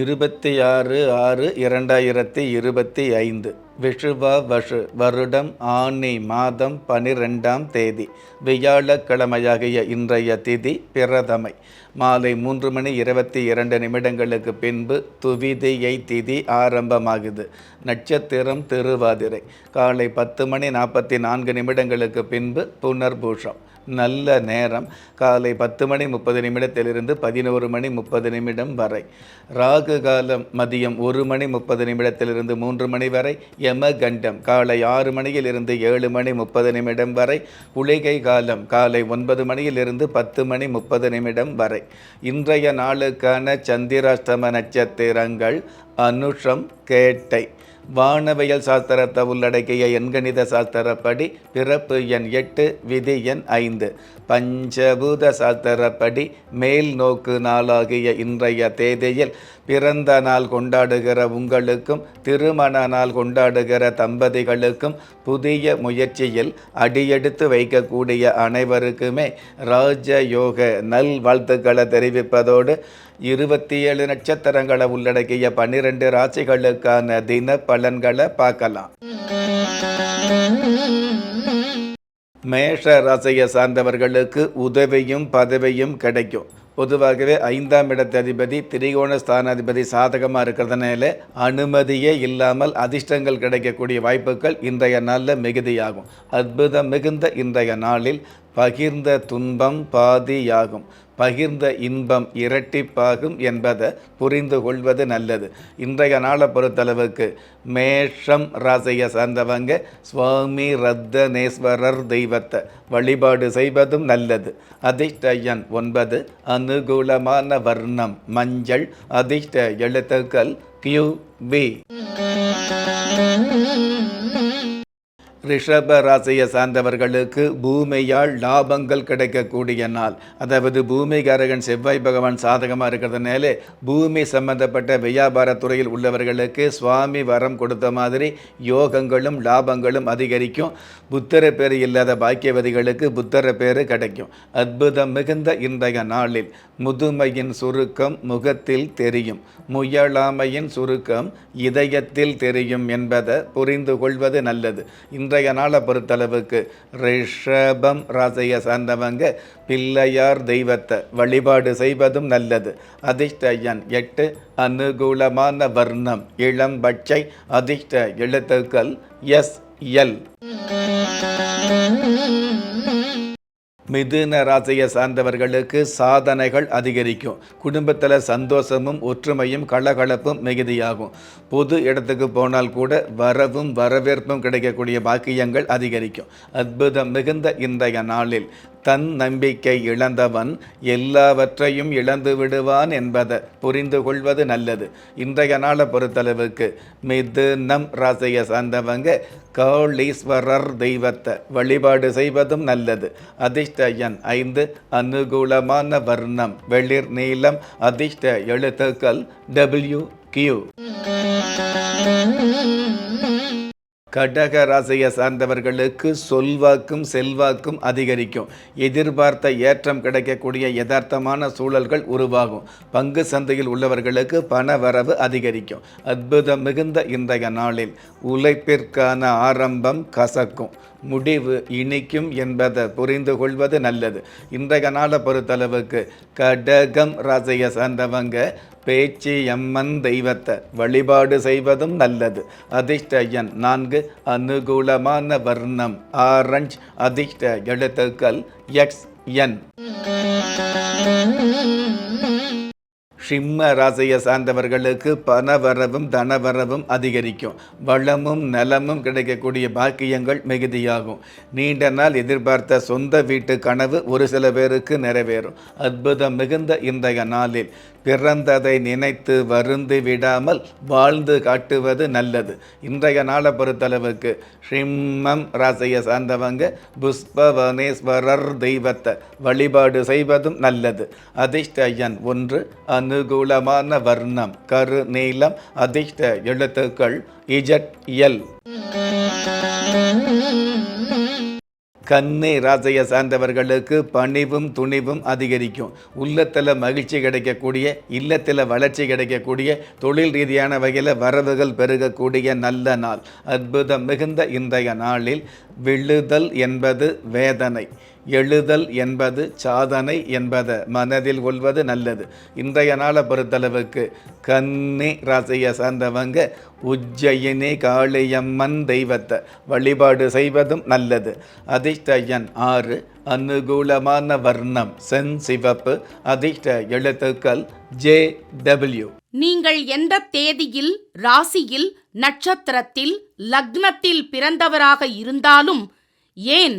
இருபத்தி ஆறு ஆறு இரண்டாயிரத்தி இருபத்தி ஐந்து. விஷுவா வஷு வருடம் ஆனி மாதம் பனிரெண்டாம் தேதி. வியாழக்கிழமையாகிய இன்றைய திதி பிரதமை. மாலை மூன்று மணி இருபத்தி இரண்டு நிமிடங்களுக்கு பின்பு துவிதியை திதி ஆரம்பமாகுது. நட்சத்திரம் திருவாதிரை. காலை பத்து மணி நாற்பத்தி நான்கு நிமிடங்களுக்கு பின்பு புனர்பூஷம். நல்ல நேரம். காலை பத்து மணி முப்பது நிமிடத்திலிருந்து பதினோரு மணி முப்பது நிமிடம் வரை. ராகு காலம் மதியம் ஒரு மணி முப்பது நிமிடத்திலிருந்து மூன்று மணி வரை. யமகண்டம் காலை ஆறு மணியிலிருந்து ஏழு மணி முப்பது நிமிடம் வரை. குளிகை காலம் காலை ஒன்பது மணியிலிருந்து பத்து மணி முப்பது நிமிடம் வரை. இன்றைய நாளுக்கான சந்திராஷ்டம நட்சத்திரங்கள் அனுஷம் கேட்டை. வானவியல் சாஸ்திரத்தை உள்ளடக்கிய எண்கணித சாஸ்திரப்படி பிறப்பு எண் எட்டு விதி எண் ஐந்து. பஞ்சபூத சாஸ்திரப்படி மேல் நோக்கு நாளாகிய இன்றைய தேதியில் பிறந்த நாள் கொண்டாடுகிற உங்களுக்கும் திருமண நாள் கொண்டாடுகிற தம்பதிகளுக்கும் புதிய முயற்சியில் அடியெடுத்து வைக்கக்கூடிய அனைவருக்குமே ராஜயோக நல் வாழ்த்துக்களை தெரிவிப்பதோடு இருபத்தி ஏழு நட்சத்திரங்களை உள்ளடக்கிய பன்னிரெண்டு ராசிகளுக்கான தின பலன்களை பார்க்கலாம். மேஷ ராசியை சார்ந்தவர்களுக்கு உதவியும் பதவியும் கிடைக்கும். பொதுவாகவே ஐந்தாம் இடத்து அதிபதி திரிகோண ஸ்தானாதிபதி சாதகமாக இருக்கிறதுனால அனுமதியே இல்லாமல் அதிர்ஷ்டங்கள் கிடைக்கக்கூடிய வாய்ப்புகள் இன்றைய நாளில் மிகுதியாகும். அற்புதம் மிகுந்த இன்றைய நாளில் பகிர்ந்த துன்பம் பாதியாகும். பகிர்ந்த இன்பம் இரட்டிப்பாகும் என்பதை புரிந்து கொள்வது நல்லது. இன்றைய நாளை பொறுத்தளவுக்கு மேஷம் ராசியை சார்ந்தவங்க சுவாமி ரத்தனேஸ்வரர் தெய்வத்தை வழிபாடு செய்வதும் நல்லது. அதிர்ஷ்ட எண் ஒன்பது அனுகூலமான வர்ணம் மஞ்சள் அதிர்ஷ்ட எழுத்துக்கள் கியூ பி ரிஷப ராசியை சார்ந்தவர்களுக்கு பூமியால் லாபங்கள் கிடைக்கக்கூடிய நாள். அதாவது பூமிகாரகன் செவ்வாய் பகவான் சாதகமாக இருக்கிறதுனால பூமி சம்பந்தப்பட்ட வியாபாரத்துறையில் உள்ளவர்களுக்கு சுவாமி வரம் கொடுத்த மாதிரி யோகங்களும் லாபங்களும் அதிகரிக்கும். புத்தர பேர் இல்லாத பாக்கியவதிகளுக்கு புத்தர பேர் கிடைக்கும். அற்புதம் மிகுந்த இன்றைய நாளில் முதுமையின் சுருக்கம் முகத்தில் தெரியும். முயலாமையின் சுருக்கம் இதயத்தில் தெரியும் என்பதை புரிந்து கொள்வது நல்லது. இன்றைய நாளை பொறுத்தளவுக்கு ரிஷபம் ராசையை சார்ந்தவங்க பிள்ளையார் தெய்வத்தை வழிபாடு செய்வதும் நல்லது. அதிர்ஷ்ட எண் எட்டு அனுகூலமான வர்ணம் இளம் பச்சை அதிர்ஷ்ட எழுத்துக்கள் எஸ் எல். மிதுன ராசியை சார்ந்தவர்களுக்கு சாதனைகள் அதிகரிக்கும். குடும்பத்தில் சந்தோஷமும் ஒற்றுமையும் கலகலப்பும் மிகுதியாகும். பொது இடத்துக்கு போனால் கூட வரவும் வரவேற்பும் கிடைக்கக்கூடிய பாக்கியங்கள் அதிகரிக்கும். அற்புதம் மிகுந்த இன்றைய நாளில். தன் நம்பிக்கை இழந்தவன் எல்லாவற்றையும் இழந்து விடுவான் என்பதை புரிந்து கொள்வது நல்லது. இன்றைய நாளை பொறுத்தளவுக்கு மிதுனம் ராசியை சார்ந்தவங்க கௌளீஸ்வரர் தெய்வத்தை வழிபாடு செய்வதும் நல்லது. அதிர்ஷ்ட எண் ஐந்து அனுகூலமான வர்ணம் வெளிர் நீளம் அதிர்ஷ்ட எழுத்துக்கள் டபிள்யூ கியூ கடக ராசியை சார்ந்தவர்களுக்கு சொல்வாக்கும் செல்வாக்கும் அதிகரிக்கும். எதிர்பார்த்த ஏற்றம் கிடைக்கக்கூடிய யதார்த்தமான சூழல்கள் உருவாகும். பங்கு சந்தையில் உள்ளவர்களுக்கு பண வரவு அதிகரிக்கும். அற்புதம் மிகுந்த இன்றைய நாளில் உழைப்பிற்கான ஆரம்பம் கசக்கும். முடிவு இனிக்கும் என்பதை புரிந்து கொள்வது நல்லது. இன்றைய நாளை பொறுத்தளவுக்கு கடகம் ராசியை சார்ந்தவங்க பேச்சு எம்மன் தெய்வத்தை வழிபாடு செய்வதும் நல்லது. அதிர்ஷ்ட எண் நான்கு அனுகூலமான வர்ணம். ஆரஞ்ச் அதிர்ஷ்ட எழுத்துக்கள் எக்ஸ் என். சிம்ம ராசியை சார்ந்தவர்களுக்கு பணவரவும் தனவரவும் அதிகரிக்கும். வளமும் நலமும் கிடைக்கக்கூடிய பாக்கியங்கள் மிகுதியாகும். நீண்ட நாள் எதிர்பார்த்த சொந்த வீட்டு கனவு ஒரு சில பேருக்கு நிறைவேறும். அற்புதம் மிகுந்த இன்றைய நாளில் பிறந்ததை நினைத்து வருந்து விடாமல் வாழ்ந்து காட்டுவது நல்லது. இன்றைய நாளை பொறுத்தளவுக்கு சிம்மம் ராசியை சார்ந்தவங்க புஷ்பவனேஸ்வரர் தெய்வத்தை வழிபாடு செய்வதும் நல்லது. அதிர்ஷ்ட எண் ஒன்று அனுகூலமான வர்ணம் கரு நீளம் அதிர்ஷ்ட எழுத்துக்கள் இஜட் எல் கன்னி ராசையை சார்ந்தவர்களுக்கு பணிவும் துணிவும் அதிகரிக்கும். உள்ளத்தில் மகிழ்ச்சி கிடைக்கக்கூடிய இல்லத்தில் வளர்ச்சி கிடைக்கக்கூடிய தொழில் ரீதியான வகையில் வரவுகள் பெருகக்கூடிய நல்ல நாள். அற்புதம் மிகுந்த இன்றைய நாளில் விழுதல் என்பது வேதனை. எழுதல் என்பது சாதனை என்பதை மனதில் கொள்வது நல்லது. இன்றைய நாளை பொறுத்தளவுக்கு கன்னி ராசியை சார்ந்தவங்க உஜ்ஜயினி காளியம்மன் தெய்வத்தை வழிபாடு செய்வதும் நல்லது. அதிர்ஷ்ட எண் ஆறு அனுகூலமான வர்ணம் சென் சிவப்பு. அதிர்ஷ்ட எழுத்துக்கள் ஜே டபிள்யூ. நீங்கள் எந்த தேதியில் ராசியில் நட்சத்திரத்தில் லக்னத்தில் பிறந்தவராக இருந்தாலும் ஏன்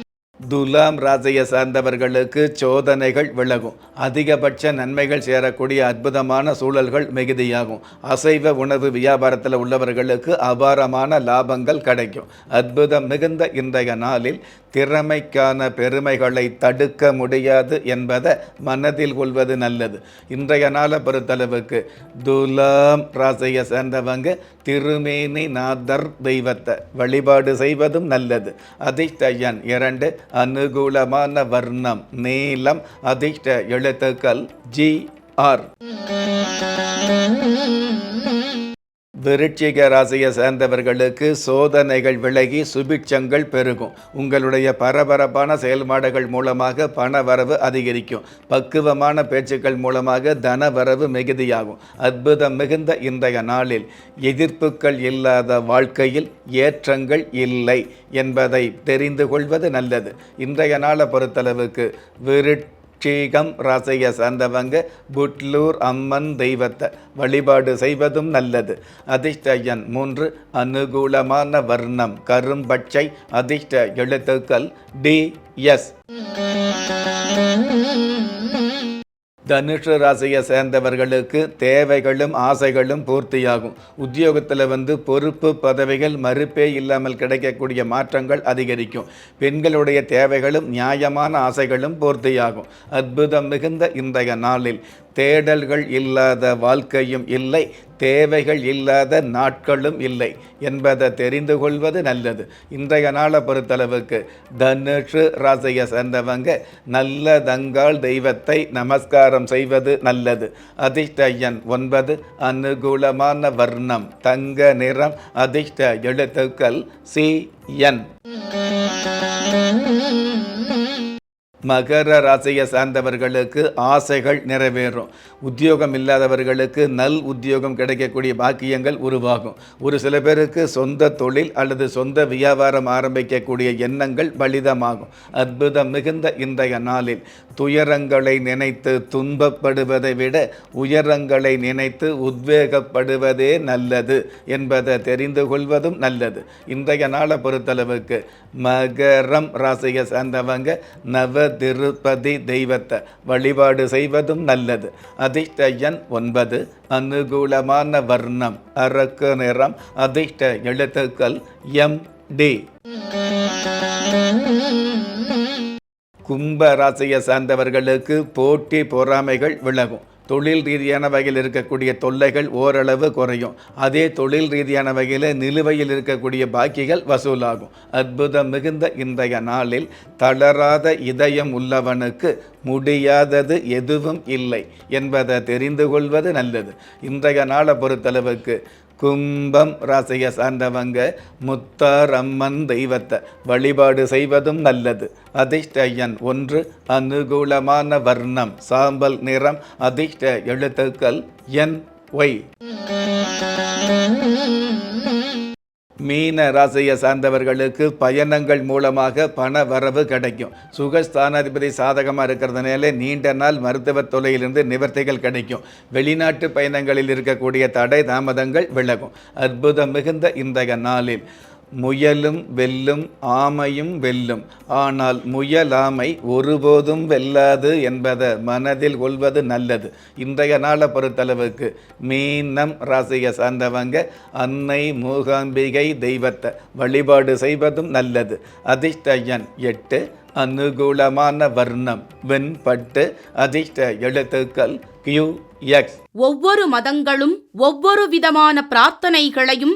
துலாம் ராசியை சார்ந்தவர்களுக்கு சோதனைகள் விலகும். அதிகபட்ச நன்மைகள் சேரக்கூடிய அற்புதமான சூழல்கள் மிகுதியாகும். அசைவ உணவு வியாபாரத்தில் உள்ளவர்களுக்கு அபாரமான லாபங்கள் கிடைக்கும். அற்புதம் மிகுந்த இன்றைய நாளில் திறமைக்கான பெருமைகளை தடுக்க முடியாது என்பதை மனதில் கொள்வது நல்லது. இன்றைய நாளை பொறுத்தளவுக்கு துலாம் ராசியை சேர்ந்தவங்க திருமேனி நாதர் தெய்வத்தை வழிபாடு செய்வதும் நல்லது. அதிர்ஷ்ட எண் இரண்டு அனுகூலமான வர்ணம் நீளம் அதிர்ஷ்ட எழுத்துக்கள் ஜி ஆர். விருட்சிக ராசியை சேர்ந்தவர்களுக்கு சோதனைகள் விலகி சுபிட்சங்கள் பெருகும். உங்களுடைய பரபரப்பான செயல்பாடுகள் மூலமாக பண வரவு அதிகரிக்கும். பக்குவமான பேச்சுக்கள் மூலமாக தன வரவு மிகுதியாகும். அற்புதம் மிகுந்த இன்றைய நாளில் எதிர்ப்புகள் இல்லாத வாழ்க்கையில் ஏற்றங்கள் இல்லை என்பதை தெரிந்து கொள்வது நல்லது. இன்றைய நாளை பொறுத்தளவுக்கு விருட் ஷீகம் ராசியை சார்ந்தவங்க புட்லூர் அம்மன் தெய்வத்தை வழிபாடு செய்வதும் நல்லது. அதிர்ஷ்டயன் மூன்று அனுகூலமான வர்ணம். கரும்பச்சை அதிர்ஷ்ட எழுத்துக்கள் டி எஸ். தனுஷு ராசியை சேர்ந்தவர்களுக்கு தேவைகளும் ஆசைகளும் பூர்த்தியாகும். உத்தியோகத்தில் வந்து பொறுப்பு பதவிகள் மறுப்பே இல்லாமல் கிடைக்கக்கூடிய மாற்றங்கள் அதிகரிக்கும். பெண்களுடைய தேவைகளும் நியாயமான ஆசைகளும் பூர்த்தியாகும். அற்புதம் மிகுந்த இன்றைய நாளில். தேடல்கள் இல்லாத வாழ்க்கையும் இல்லை தேவைகள் இல்லாத நாட்களும் இல்லை என்பதை தெரிந்து கொள்வது நல்லது. இன்றைய நாளை பொறுத்தளவுக்கு தனுஷு ராசியை சேர்ந்தவங்க நல்ல தங்கால் தெய்வத்தை நமஸ்காரம் செய்வது நல்லது. அதிர்ஷ்ட எண் ஒன்பது அனுகூலமான வர்ணம் தங்க நிறம் அதிர்ஷ்ட எழுத்துக்கள் சி என். மகர ராசியை சார்ந்தவர்களுக்கு ஆசைகள் நிறைவேறும். உத்தியோகம் இல்லாதவர்களுக்கு நல் உத்தியோகம் கிடைக்கக்கூடிய பாக்கியங்கள் உருவாகும். ஒரு சில பேருக்கு சொந்த தொழில் அல்லது சொந்த வியாபாரம் ஆரம்பிக்கக்கூடிய எண்ணங்கள் பலிதமாகும். அற்புதம் மிகுந்த இன்றைய நாளில். துயரங்களை நினைத்து துன்பப்படுவதை விட உயரங்களை நினைத்து உத்வேகப்படுவதே நல்லது என்பதை தெரிந்து கொள்வதும் நல்லது. இன்றைய நாளை பொறுத்தளவுக்கு மகரம் ராசியை சார்ந்தவங்க நவ திருப்பதி தெய்வத்தை வழிபாடு செய்வதும் நல்லது. அதிர்ஷ்ட எண் ஒன்பது அனுகூலமான வர்ணம் அரக்கு நிறம் அதிர்ஷ்ட எழுத்துக்கள் எம் டி. கும்ப ராசியை சார்ந்தவர்களுக்கு போட்டி பொறாமைகள் விலகும். தொழில் ரீதியான வகையில் இருக்கக்கூடிய தொல்லைகள் ஓரளவு குறையும். அதே தொழில் ரீதியான வகையில் நிலுவையில் இருக்கக்கூடிய பாக்கிகள் வசூலாகும். அற்புதம் மிகுந்த இன்றைய நாளில் தளராத இதயம் உள்ளவனுக்கு முடியாதது எதுவும் இல்லை என்பதை தெரிந்து கொள்வது நல்லது. இன்றைய நாளை பொறுத்தளவுக்கு கும்பம் ராசியை சார்ந்தவங்க முத்தார் அம்மன் தெய்வத்தை வழிபாடு செய்வதும் நல்லது. அதிர்ஷ்ட எண் ஒன்று அனுகூலமான வர்ணம் சாம்பல் நிறம் அதிர்ஷ்ட எழுத்துக்கள் என் ஒய். மீன ராசியை சார்ந்தவர்களுக்கு பயணங்கள் மூலமாக பண வரவு கிடைக்கும். சுகஸ்தானாதிபதி சாதகமாக இருக்கிறதுனால நீண்ட நாள் மருத்துவ தொலையிலிருந்து நிவர்த்திகள் கிடைக்கும். வெளிநாட்டு பயணங்களில் இருக்கக்கூடிய தடை தாமதங்கள் விலகும். அற்புதம் மிகுந்த இன்றைய நாளில். முயலும் வெல்லும் ஆமையும் வெல்லும். ஆனால் முயலாமை ஒருபோதும் வெல்லாது என்பதை மனதில் கொள்வது நல்லது. இன்றைய நாளை பொறுத்தளவுக்கு மீனம் ராசியை சார்ந்தவங்க அன்னை மூகாம்பிகை தெய்வத்தை வழிபாடு செய்வதும் நல்லது. அதிர்ஷ்டயன் எட்டு அனுகூலமான வர்ணம் வெண்பட்டு அதிர்ஷ்ட எழுத்துக்கள் கியூ எக்ஸ் ஒவ்வொரு மதங்களும் ஒவ்வொரு விதமான பிரார்த்தனைகளையும்